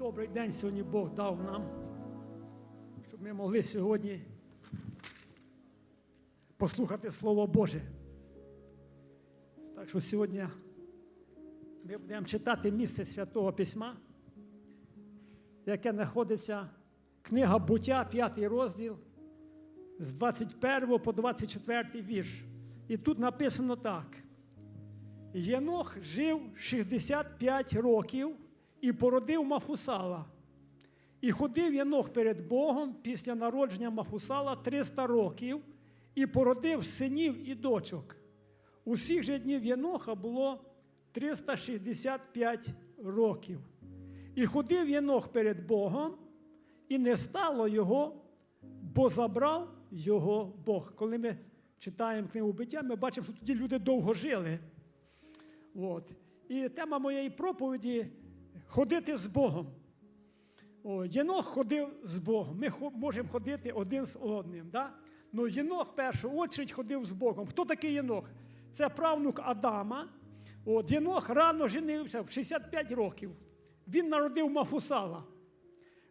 Добрий день сьогодні Бог дав нам, щоб ми могли сьогодні послухати Слово Боже. Так що сьогодні ми будемо читати місце Святого Письма, яке знаходиться книга Буття, 5 розділ, з 21 по 24 вірш. І тут написано так. Єнох жив 65 років і породив Мафусала. І ходив Єнох перед Богом після народження Мафусала 300 років і породив синів і дочок. Усіх же днів Єноха було 365 років. І ходив Єнох перед Богом, і не стало його, бо забрав його Бог. Коли ми читаємо книгу биття, ми бачимо, що тоді люди довго жили. От. І тема моєї проповіді ходити з Богом. О, Єнох ходив з Богом. Ми можемо ходити один з одним. Да? Ну, Єнох в першу очередь ходив з Богом. Хто такий Єнох? Це правнук Адама. От, Єнох рано женився в 65 років. Він народив Мафусала.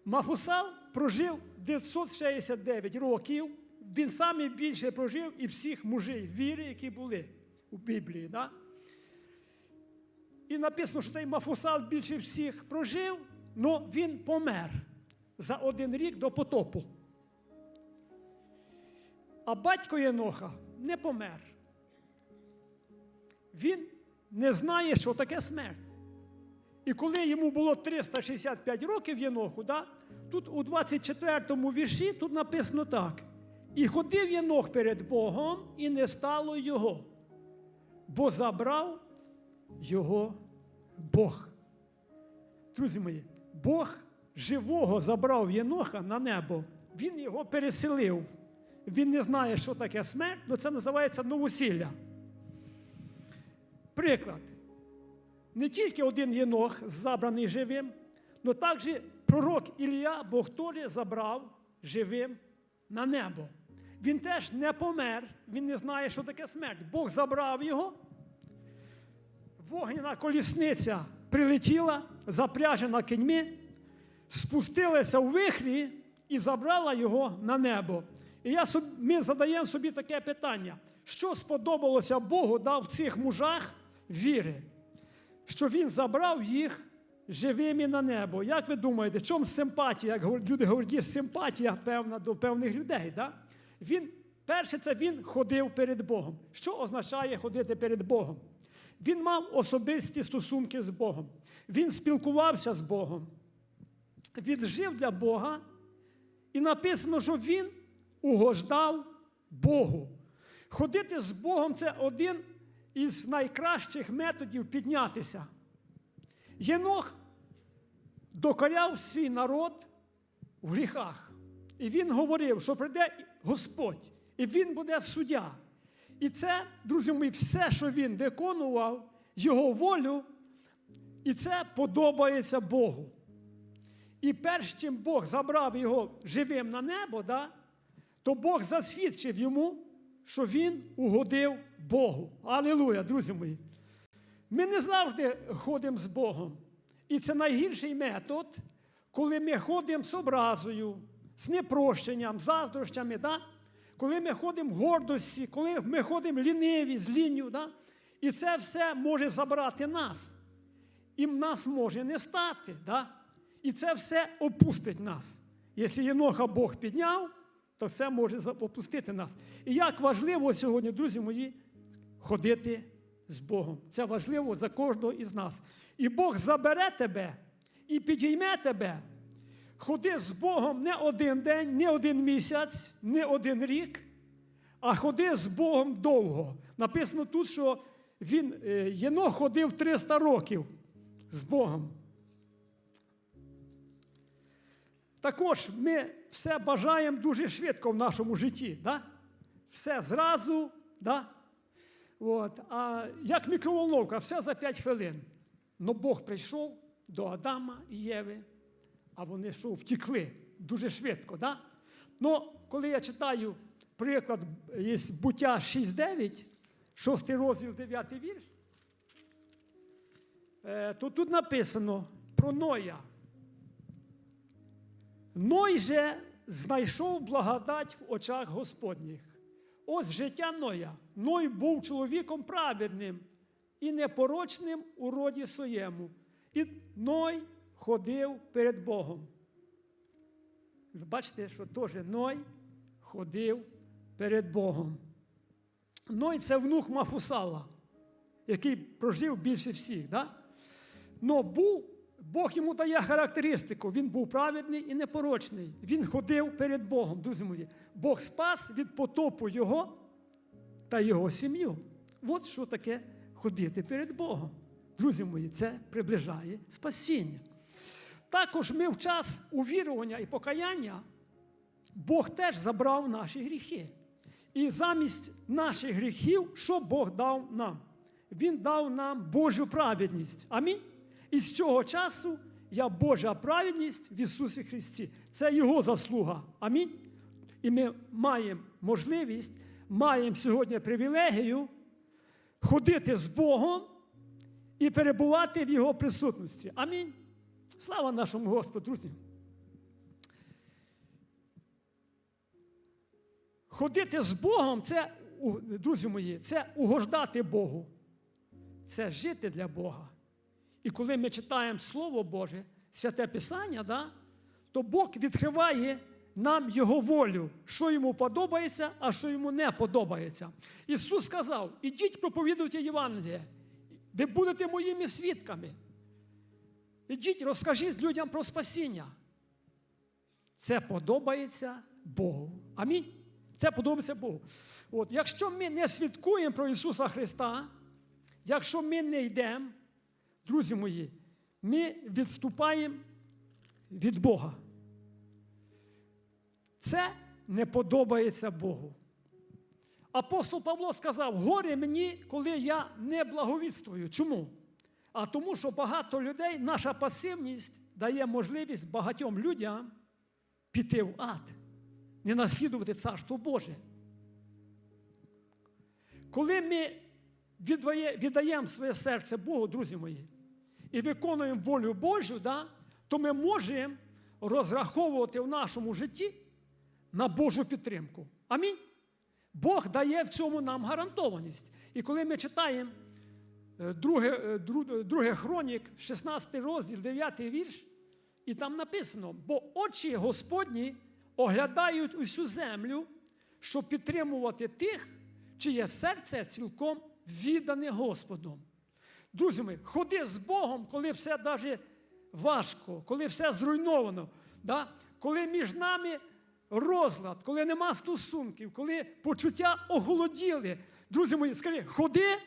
Мафусал прожив 969 років. Він саме більше прожив і всіх мужів віри, які були у Біблії. Да? І написано, що цей Мафусал більше всіх прожив, але він помер за один рік до потопу. А батько Єноха не помер. Він не знає, що таке смерть. І коли йому було 365 років Єноху, да, тут у 24 вірші тут написано так. І ходив Єнох перед Богом, і не стало його, бо забрав його Бог. Друзі мої, Бог живого забрав Єноха на небо, він його переселив. Він не знає, що таке смерть, але це називається новосілля. Приклад. Не тільки один Єнох забраний живим, але також пророк Ілля Бог теж забрав живим на небо. Він теж не помер, він не знає, що таке смерть. Бог забрав його, вогняна колісниця прилетіла, запряжена кіньми, спустилася у вихрі і забрала його на небо. І я, ми задаємо собі таке питання: що сподобалося Богу дав цих мужах віри, що Він забрав їх живими на небо. Як ви думаєте, чому симпатія? Як люди говорять, є симпатія певна до певних людей. Да? Він, перше, це він ходив перед Богом. Що означає ходити перед Богом? Він мав особисті стосунки з Богом. Він спілкувався з Богом. Він жив для Бога. І написано, що він угождав Богу. Ходити з Богом це один із найкращих методів піднятися. Єнох докоряв свій народ в гріхах. І він говорив, що прийде Господь, і він буде суддя. І це, друзі мої, все, що він виконував, його волю, і це подобається Богу. І перш чим Бог забрав його живим на небо, да, то Бог засвідчив йому, що він угодив Богу. Алілуя, друзі мої. Ми не завжди ходимо з Богом. І це найгірший метод, коли ми ходимо з образою, з непрощенням, заздрощами, да? Коли ми ходимо в гордості, коли ми ходимо ліниві, з лінню. Да? І це все може забрати нас. І нас може не стати. Да? І це все опустить нас. Якщо Єноха Бог підняв, то це може опустити нас. І як важливо сьогодні, друзі мої, ходити з Богом. Це важливо за кожного із нас. І Бог забере тебе і підійме тебе. Ходи з Богом не один день, не один місяць, не один рік, а ходи з Богом довго. Написано тут, що він, е, Єнох ходив 300 років з Богом. Також ми все бажаємо дуже швидко в нашому житті. Да? Все зразу. Да? От. А як мікроволновка, все за 5 хвилин. Но Бог прийшов до Адама і Єви, а вони що, втікли дуже швидко. Да? Но коли я читаю приклад є буття 6.9, 6 розділ, 9 вірш, е, то тут написано про Ноя. Ной же знайшов благодать в очах Господніх. Ось життя Ноя. Ной був чоловіком праведним і непорочним у роді своєму. І Ной ходив перед Богом. Ви бачите, що теж Ной ходив перед Богом. Ной це внук Мафусала, який прожив більше всіх. Да? Но був, Бог йому дає характеристику. Він був праведний і непорочний. Він ходив перед Богом, друзі мої. Бог спас від потопу його та його сім'ю. От що таке ходити перед Богом. Друзі мої, це приближає спасіння. Також ми в час увірування і покаяння Бог теж забрав наші гріхи. І замість наших гріхів, що Бог дав нам? Він дав нам Божу праведність. Амінь. І з цього часу я Божа праведність в Ісусі Христі. Це Його заслуга. Амінь. І ми маємо можливість, маємо сьогодні привілегію ходити з Богом і перебувати в Його присутності. Амінь. Слава нашому Господу, друзі. Ходити з Богом це, друзі мої, це угождати Богу. Це жити для Бога. І коли ми читаємо Слово Боже, святе Писання, да, то Бог відкриває нам Його волю, що йому подобається, а що йому не подобається. Ісус сказав: ідіть проповідуйте Євангеліє, ви будете моїми свідками. Ідіть, розкажіть людям про спасіння. Це подобається Богу. Амінь. Це подобається Богу. От, якщо ми не свідкуємо про Ісуса Христа, якщо ми не йдемо, друзі мої, ми відступаємо від Бога. Це не подобається Богу. Апостол Павло сказав: горе мені, коли я не благовідствую. Чому? А тому, що багато людей, наша пасивність дає можливість багатьом людям піти в ад, не наслідувати Царство Боже. Коли ми віддаємо своє серце Богу, друзі мої, і виконуємо волю Божу, да, то ми можемо розраховувати в нашому житті на Божу підтримку. Амінь. Бог дає в цьому нам гарантованість. І коли ми читаємо друге, е, друге хронік, 16 розділ, 9 вірш, і там написано: бо очі Господні оглядають усю землю, щоб підтримувати тих, чиє серце цілком віддане Господом. Друзі мої, ходи з Богом, коли все навіть важко, коли все зруйновано, да? коли між нами розлад, коли нема стосунків, коли почуття оголоділи. Друзі мої, скажи, ходи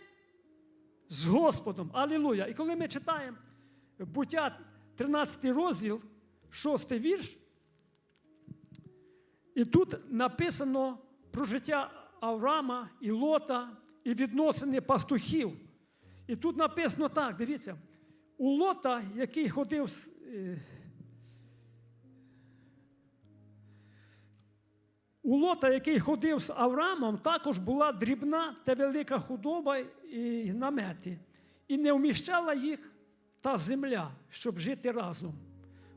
з Господом. Алілуя. І коли ми читаємо буття 13 розділ, 6 вірш, і тут написано про життя Авраама і Лота, і відносини пастухів. І тут написано так: дивіться, у Лота, який ходив з. У Лота, який ходив з Авраамом, також була дрібна та велика худоба і намети, і не вміщала їх та земля, щоб жити разом.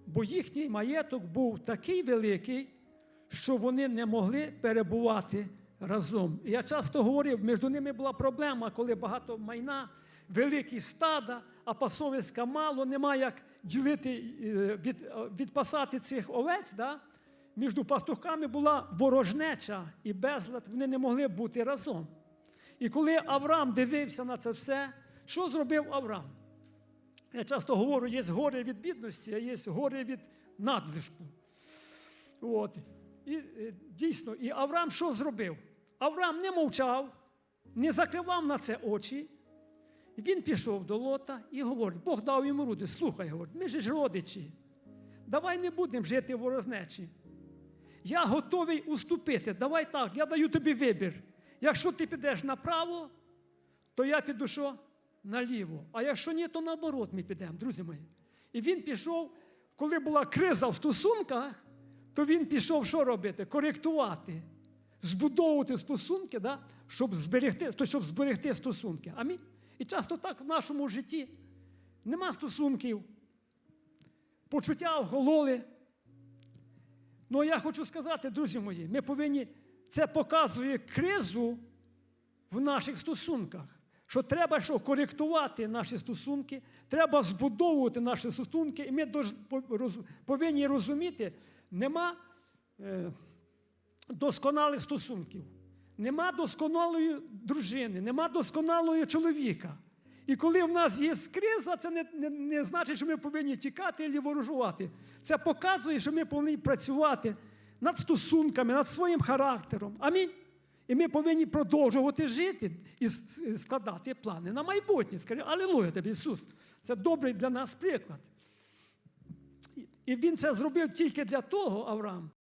Бо їхній маєток був такий великий, що вони не могли перебувати разом. Я часто говорив, між ними була проблема, коли багато майна, великі стада, а пасовиська мало, немає як ділити, е, від, е, відпасати цих овець. Да? Між пастухами була ворожнеча і безлад, вони не могли бути разом. І коли Авраам дивився на це все, що зробив Авраам? Я часто говорю, є горе від бідності, а є горе від надлишку. От. І е, дійсно, і Авраам що зробив? Авраам не мовчав, не закривав на це очі. Він пішов до Лота і говорить, Бог дав йому руди, слухай, говорить, ми ж родичі. Давай не будемо жити в ворожнечі. Я готовий уступити. Давай так, я даю тобі вибір. Якщо ти підеш направо, то я піду що? Наліво. А якщо ні, то наоборот ми підемо, друзі мої. І він пішов, коли була криза в стосунках, то він пішов що робити? Коректувати, збудовувати стосунки, да? щоб, зберегти, то, щоб зберегти стосунки. Амінь. І часто так в нашому житті нема стосунків, почуття огололи, Ну я хочу сказати, друзі мої, ми повинні, це показує кризу в наших стосунках. Що треба що, коректувати наші стосунки, треба збудовувати наші стосунки, і ми повинні розуміти, нема е, досконалих стосунків, нема досконалої дружини, нема досконалого чоловіка. І коли в нас є криза, це не, не, не значить, що ми повинні тікати або ворожувати. Це показує, що ми повинні працювати над стосунками, над своїм характером. Амінь. І ми повинні продовжувати жити і складати плани на майбутнє. Скажи, Алілуя тобі, Ісус. Це добрий для нас приклад. І- він це зробив тільки для того, Авраам,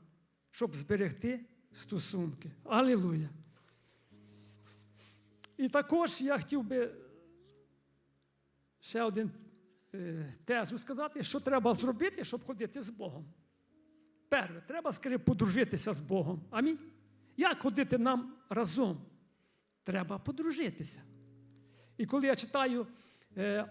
щоб зберегти стосунки. Алілуя. І також я хотів би ще один е, тезу сказати, що треба зробити, щоб ходити з Богом. Перше, треба, скажи, подружитися з Богом. Амінь. Як ходити нам разом? Треба подружитися. І коли я читаю е,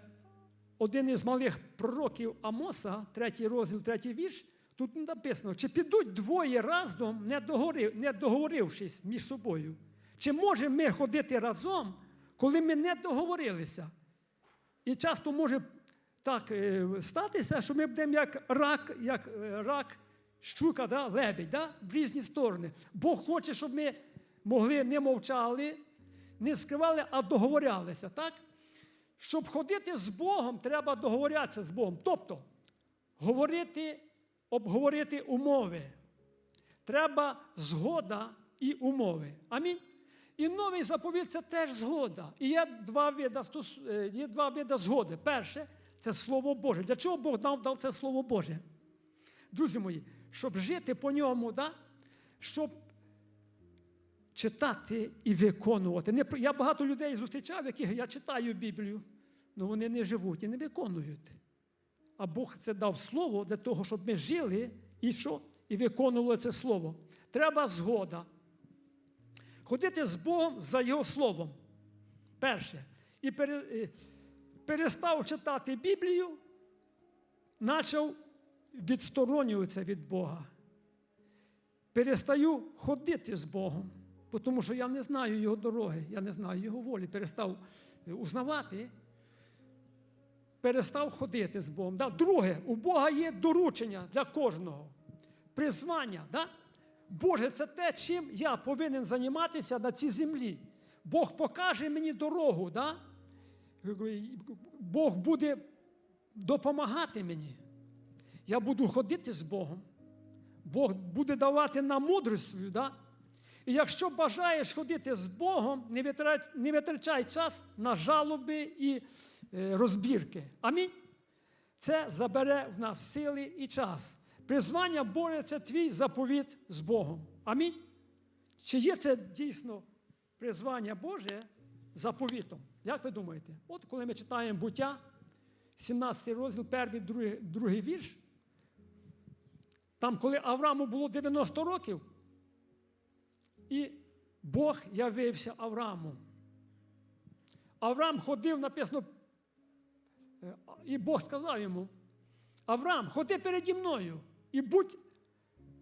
один із малих пророків Амоса, третій розділ, третій вірш, тут написано, чи підуть двоє разом, не, договорив, не договорившись між собою. Чи можемо ми ходити разом, коли ми не договорилися? І часто може так е, статися, що ми будемо як рак, як е, рак, щука, да, лебідь, да, в різні сторони. Бог хоче, щоб ми могли не мовчали, не скривали, а договорялися. так? Щоб ходити з Богом, треба договорятися з Богом. Тобто говорити, обговорити умови. Треба згода і умови. Амінь. І новий заповіт це теж згода. І є два види, е, є два види згоди. Перше це Слово Боже. Для чого Бог нам дав це Слово Боже? Друзі мої, щоб жити по ньому, да? щоб читати і виконувати. Я багато людей зустрічав, яких я читаю Біблію, але вони не живуть і не виконують. А Бог це дав слово для того, щоб ми жили і що? І виконували це слово. Треба згода. Ходити з Богом за Його словом. Перше. І е, перестав читати Біблію, почав відсторонюватися від Бога. Перестаю ходити з Богом, тому що я не знаю Його дороги, я не знаю Його волі. Перестав е, узнавати, перестав ходити з Богом. Да? Друге, у Бога є доручення для кожного. Призвання. Да? Боже, це те, чим я повинен займатися на цій землі. Бог покаже мені дорогу. Да? Бог буде допомагати мені. Я буду ходити з Богом. Бог буде давати нам мудрість свою. Да? І якщо бажаєш ходити з Богом, не витрачай, не витрачай час на жалоби і е, розбірки. Амінь. Це забере в нас сили і час. Призвання Боже це твій заповіт з Богом. Амінь. Чи є це дійсно призвання Боже заповітом? Як ви думаєте? От коли ми читаємо буття, 17 розділ, перший, другий, другий вірш, там, коли Аврааму було 90 років, і Бог явився Аврааму. Авраам ходив, написано, е, і Бог сказав йому: Авраам, ходи переді мною і будь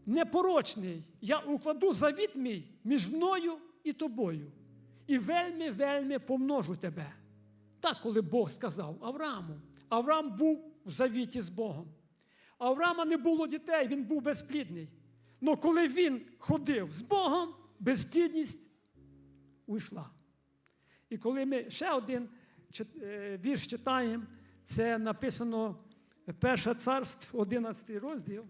непорочний. Я укладу завіт мій між мною і тобою. І вельми, вельми помножу тебе. Так, коли Бог сказав Аврааму. Авраам був в завіті з Богом. Авраама не було дітей, він був безплідний. Але коли він ходив з Богом, безплідність уйшла. І коли ми ще один е, вірш читаємо, це написано Перше царство, 11 розділ.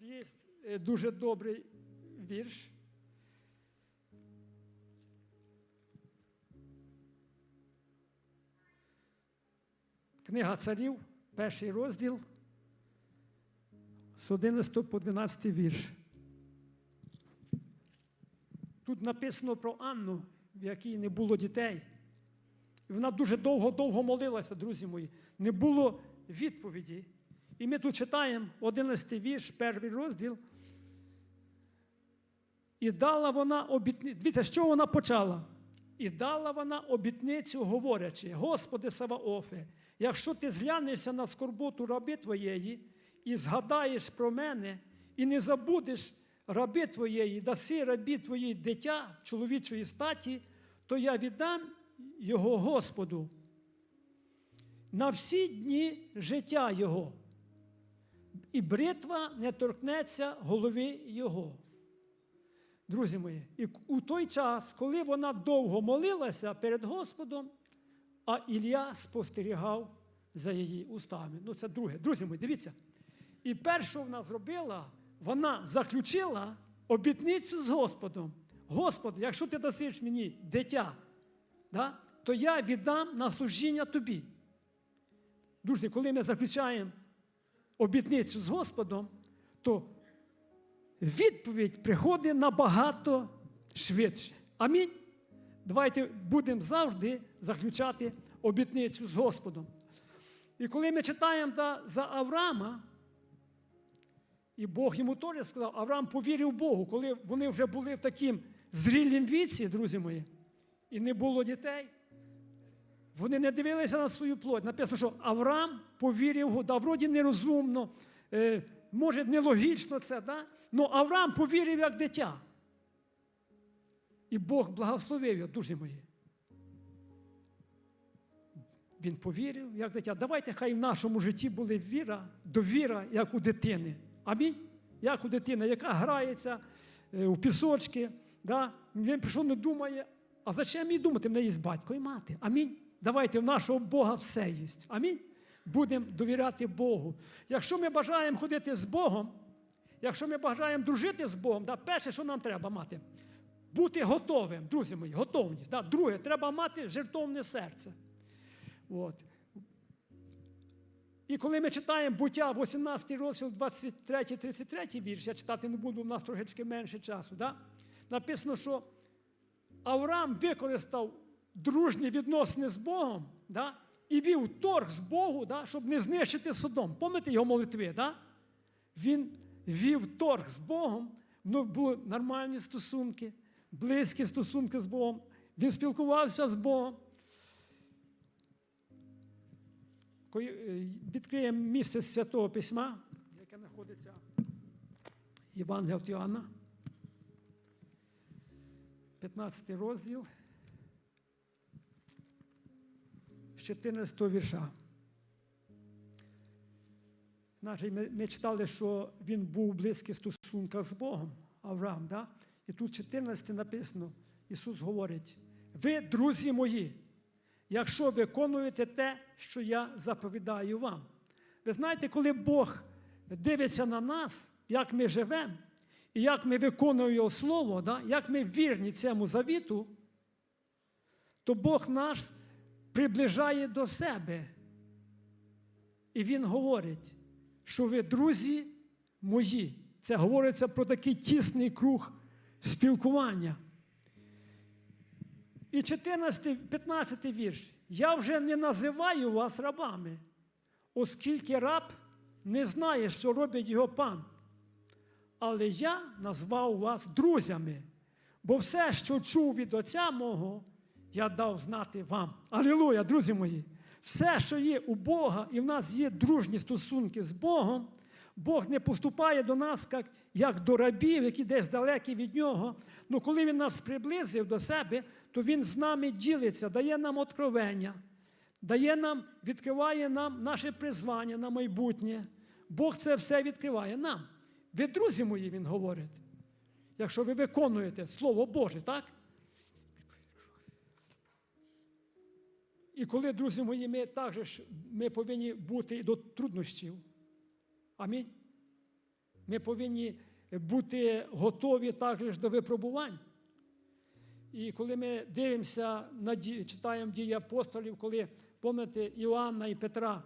Тут є е, дуже добрий вірш. Книга царів, перший розділ, з 11 по 12 вірш. Тут написано про Анну, в якій не було дітей. І вона дуже довго-довго молилася, друзі мої. Не було відповіді. І ми тут читаємо 11 вірш, перший розділ. І дала вона обітницю. Дивіться, що вона почала? І дала вона обітницю, говорячи: Господи Саваофе, якщо ти зглянешся на скорботу раби твоєї і згадаєш про мене, і не забудеш раби твоєї, даси рабі твоїй дитя чоловічої статі, то я віддам його Господу на всі дні життя Його, і бритва не торкнеться голови Його. Друзі мої, і у той час, коли вона довго молилася перед Господом, а Ілля спостерігав за її устами. Ну, це друге. Друзі мої, дивіться. І перше вона зробила, вона заключила обітницю з Господом. Господи, якщо ти дасиш мені дитя, да, то я віддам на служіння тобі. Друзі, коли ми заключаємо обітницю з Господом, то відповідь приходить набагато швидше. Амінь. Давайте будемо завжди заключати обітницю з Господом. І коли ми читаємо та, за Авраама, і Бог йому теж сказав, Авраам повірив Богу, коли вони вже були в таким зрілім віці, друзі мої, і не було дітей. Вони не дивилися на свою плоть. Написано, що Авраам повірив Да, вроді нерозумно, е, може, нелогічно це, да? але Авраам повірив як дитя. І Бог благословив його, друзі мої. Він повірив, як дитя. Давайте хай в нашому житті була віра, довіра, як у дитини. Амінь. Як у дитини, яка грається е, у пісочки. Да? Він прийшов, не думає. А зачем їй думати? В неї є батько і мати. Амінь. Давайте в нашого Бога все є. Амінь. Будемо довіряти Богу. Якщо ми бажаємо ходити з Богом, якщо ми бажаємо дружити з Богом, да, перше, що нам треба мати, бути готовим, друзі мої, готовність. Да. Друге, треба мати жертовне серце. От. І коли ми читаємо буття 18 розділ 23-33 вірш, я читати не буду, у нас трошечки менше часу. Да? Написано, що Авраам використав дружні відносини з Богом да? і вів торг з Богу, да? щоб не знищити Содом. Пам'ятаєте його молитви? Да? Він вів торг з Богом, ну, були нормальні стосунки, близькі стосунки з Богом. Він спілкувався з Богом. Е, відкриємо місце Святого Письма, яке знаходиться Євангелія Іоанна, 15 розділ з 14 вірша. Значить, ми, ми читали, що він був у близьких стосунках з Богом, Авраам. Да? І тут 14 написано, Ісус говорить: ви, друзі мої, якщо виконуєте те, що я заповідаю вам. Ви знаєте, коли Бог дивиться на нас, як ми живемо, і як ми виконуємо Його Слово, да? як ми вірні цьому завіту, то Бог нас приближає до себе. І Він говорить, що ви друзі мої. Це говориться про такий тісний круг спілкування. І 14, 15 вірш. Я вже не називаю вас рабами, оскільки раб не знає, що робить його пан. Але я назвав вас друзями, бо все, що чув від Отця мого, я дав знати вам. Алілуя, друзі мої! Все, що є у Бога, і в нас є дружні стосунки з Богом, Бог не поступає до нас як, як до рабів, які десь далекі від Нього. Ну коли Він нас приблизив до себе, то Він з нами ділиться, дає нам откровення, дає нам, відкриває нам наше призвання на майбутнє. Бог це все відкриває нам. Ви, друзі мої, Він говорить. Якщо ви виконуєте Слово Боже, так? І коли, друзі мої, ми також ми повинні бути до труднощів. Амінь. Ми повинні бути готові також до випробувань. І коли ми дивимося, читаємо дії апостолів, коли, пам'ятаєте, Іоанна і Петра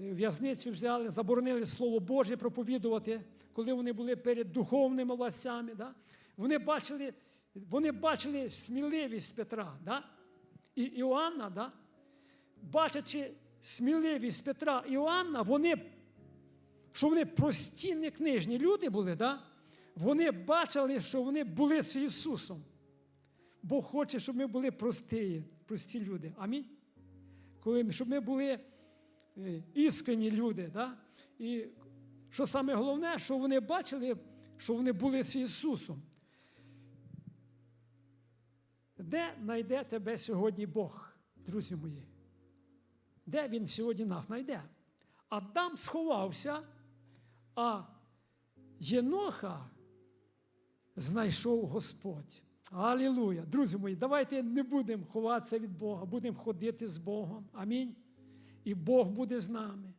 е, в'язницю взяли, заборонили Слово Боже проповідувати, коли вони були перед духовними властями, да? вони, бачили, вони бачили сміливість Петра. Да? І Іоанна, да? Бачачи сміливість Петра і Іоанна, вони що вони прості книжні люди були, да? вони бачили, що вони були з Ісусом. Бог хоче, щоб ми були прості, прості люди. Амінь. Коли, щоб ми були е, іскренні люди. Да? І що саме головне, що вони бачили, що вони були з Ісусом. Де знайде тебе сьогодні Бог, друзі мої? Де Він сьогодні нас знайде? Адам сховався, а Єноха знайшов Господь. Алілуя! Друзі мої, давайте не будемо ховатися від Бога, будемо ходити з Богом. Амінь. І Бог буде з нами.